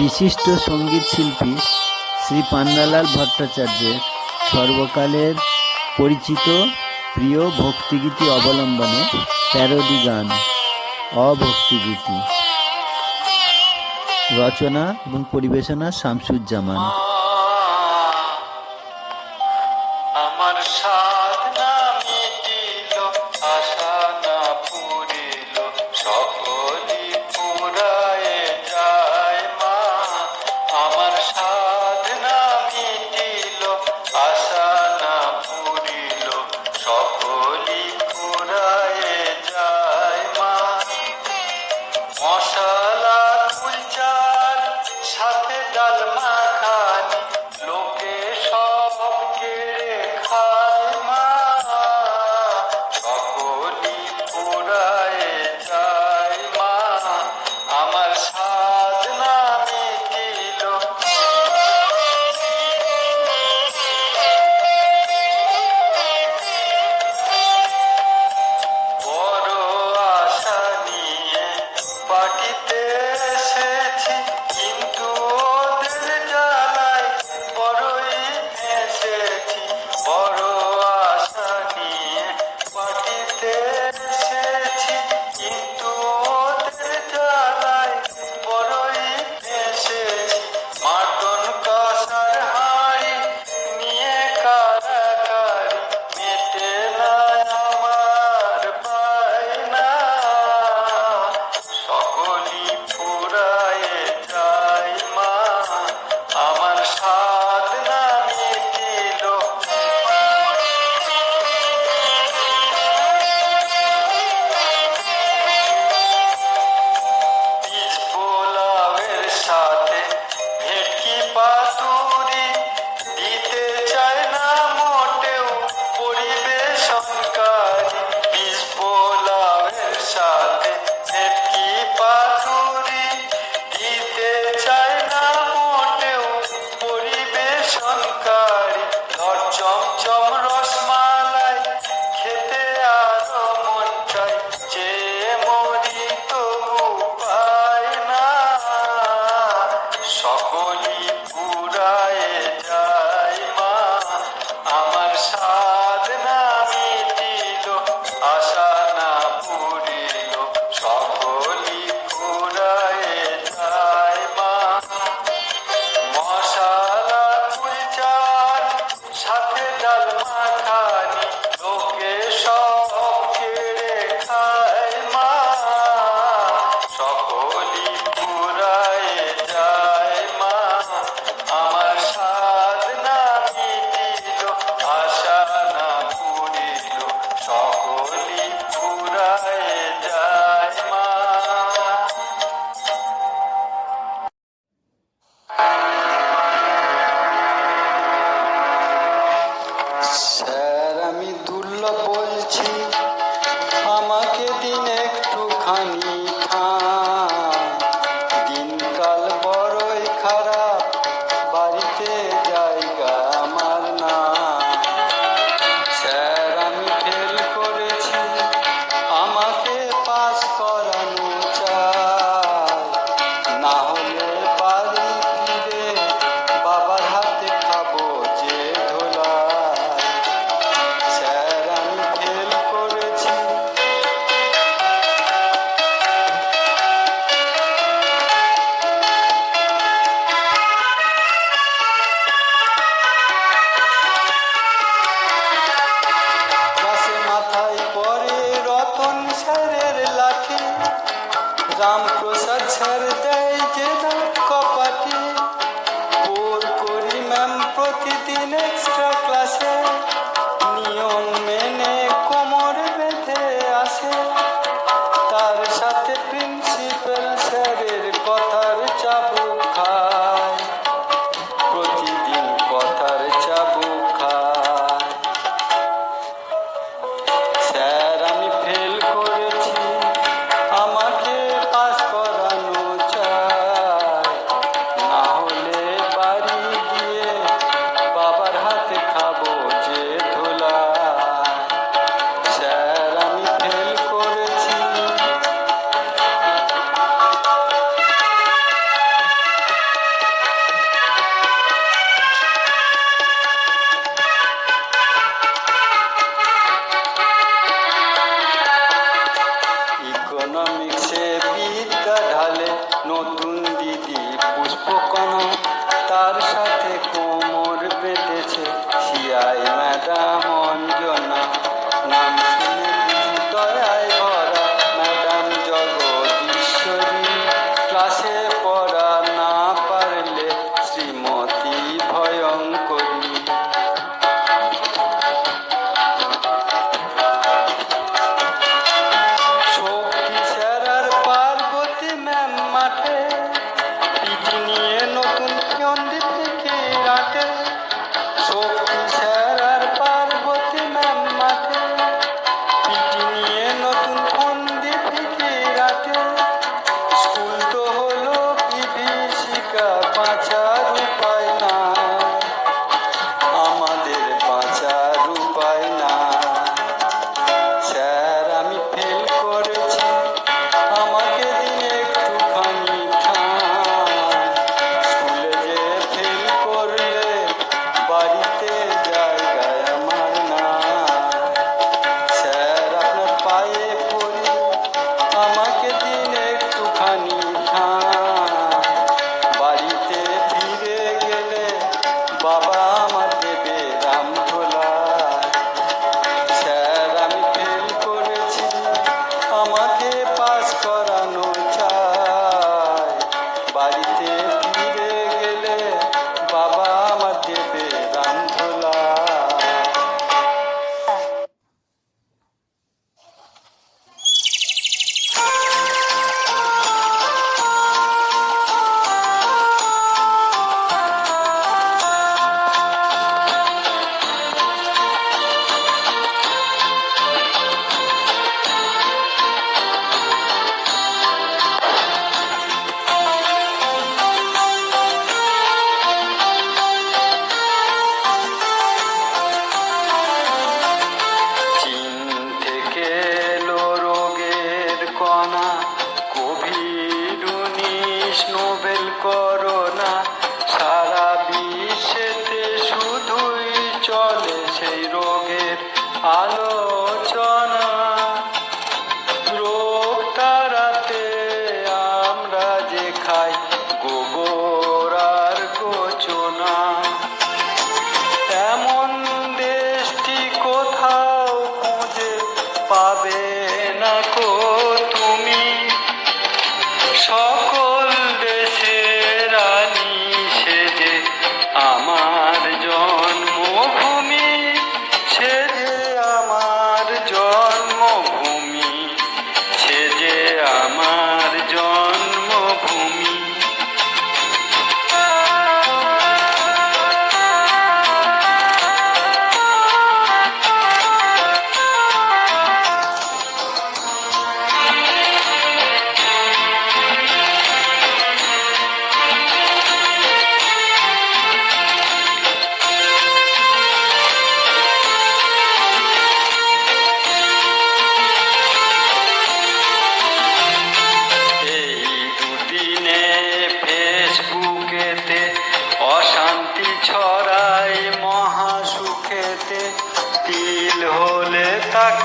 বিশিষ্ট সংগীত শিল্পী শ্রী পান্নালাল ভট্টাচার্যের সর্বকালের পরিচিত প্রিয় ভক্তিগীতি অবলম্বনে প্যারোডি গান, অভক্তিগীতি। রচনা এবং পরিবেশনা শামসুজ্জামান। Bye. স্যার আমি দুর্লভ বলছি। por poco no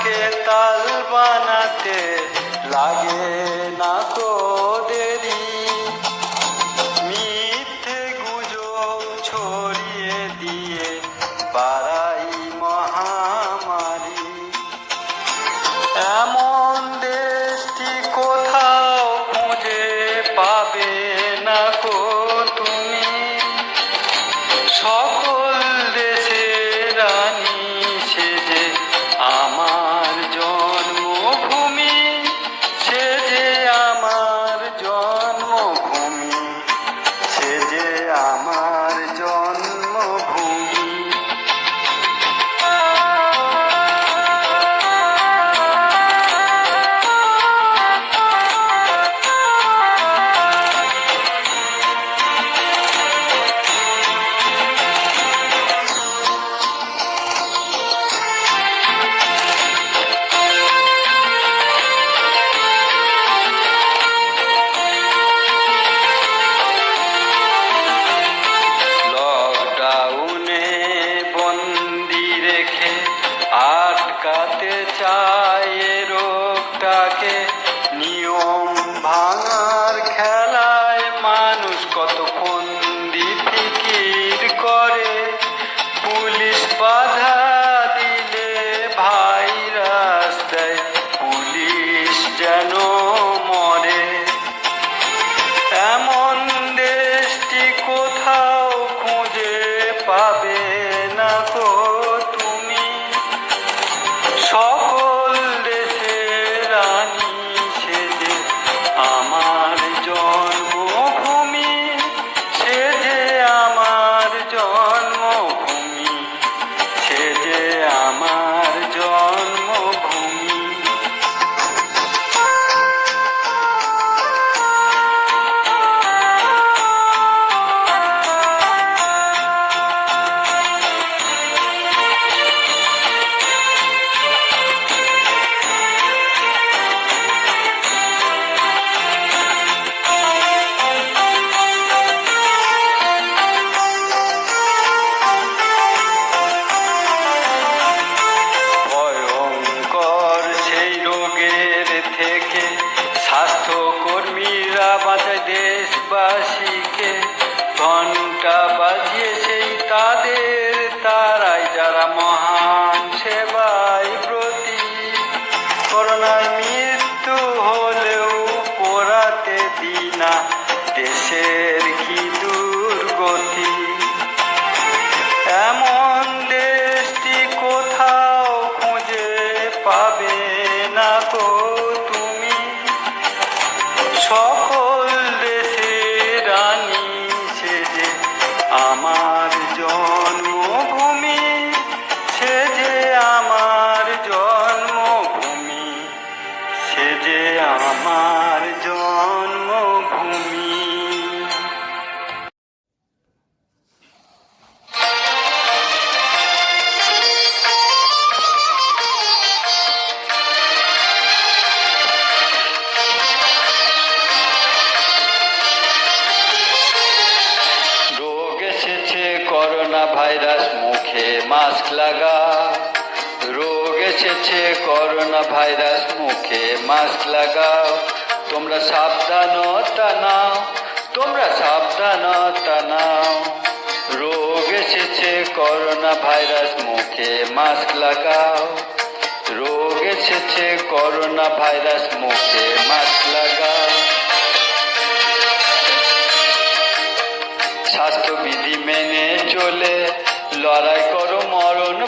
আমাকে তাল বানাতে লাগে না তো দেরি। মিথ্যে গুজব ছড়িয়ে দিয়ে পারা বাঁচায় দেশবাসীকে ঘণ্টা সকল মাস্ক লাগা। রোগ এসেছে করোনা ভাইরাস মুখে মাস্ক লাগাও। তোমরা সাবধানতা নাও, তোমরা সাবধানতা নাও। রোগ এসেছে করোনা ভাইরাস মুখে মাস্ক লাগাও। রোগ এসেছে করোনা ভাইরাস মুখে মাস্ক লাগাও।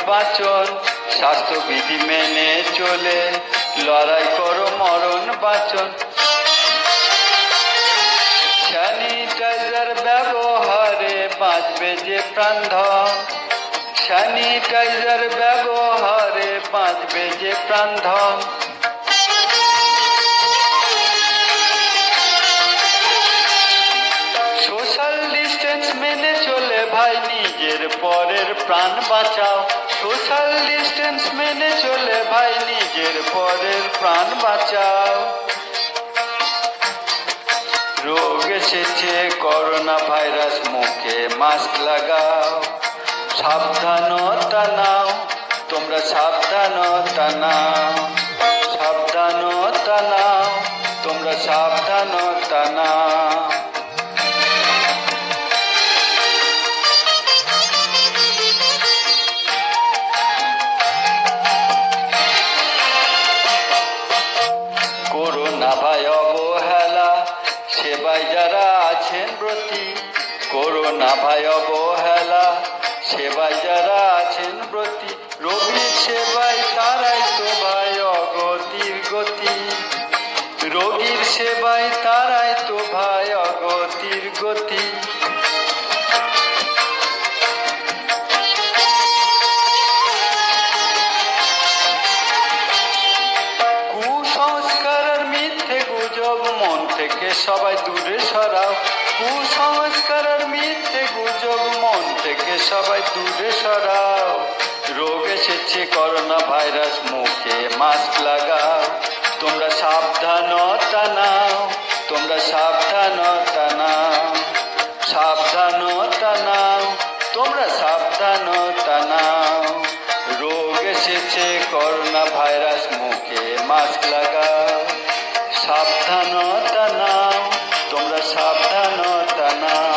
বাঁচন স্বাস্থ্যবিধি মেনে চলে, লড়াই করো মরণ বাঁচন। স্যানিটাইজার ব্যবহারে বাঁচবে যে প্রাণধন। স্যানিটাইজার ব্যবহারে বাঁচবে যে প্রাণধন। সোশ্যাল ডিস্টেন্স মেনে চলে ভাই, নিজের পরের প্রাণ বাঁচাও। সোশ্যাল ডিস্টেন্স মেনে চলে ভাই নিজের পরের প্রাণ বাঁচাও। রোগ এসেছে, করোনা ভাইরাস মুখে মাস্ক লাগাও। সাবধানতা নাও, তোমরা সাবধানতা নাও। সাবধানতা নাও, তোমরা সাবধানতা নাও। ব্রতী করোনা ভাই অবহেলা সেবায় যারা আছেন ব্রতী, রোগীর সেবায় তারাই তো ভাই অগতির গতি। রোগীর সেবায় তারাই তো ভাই অগতির গতি। সবাই দূরে সরাও, রোগ এসেছে করোনা ভাইরাস মুখে মাস্ক লাগাও। তোমরা সাবধানতা নাও, তোমরা সাবধানতা নাও সাবধানতা নাও, তোমরা সাবধানতা নাও। রোগ এসেছে করোনা ভাইরাস মুখে মাস্ক লাগাও। সাবধানতা নাও, তোমরা সাবধানতা নাও।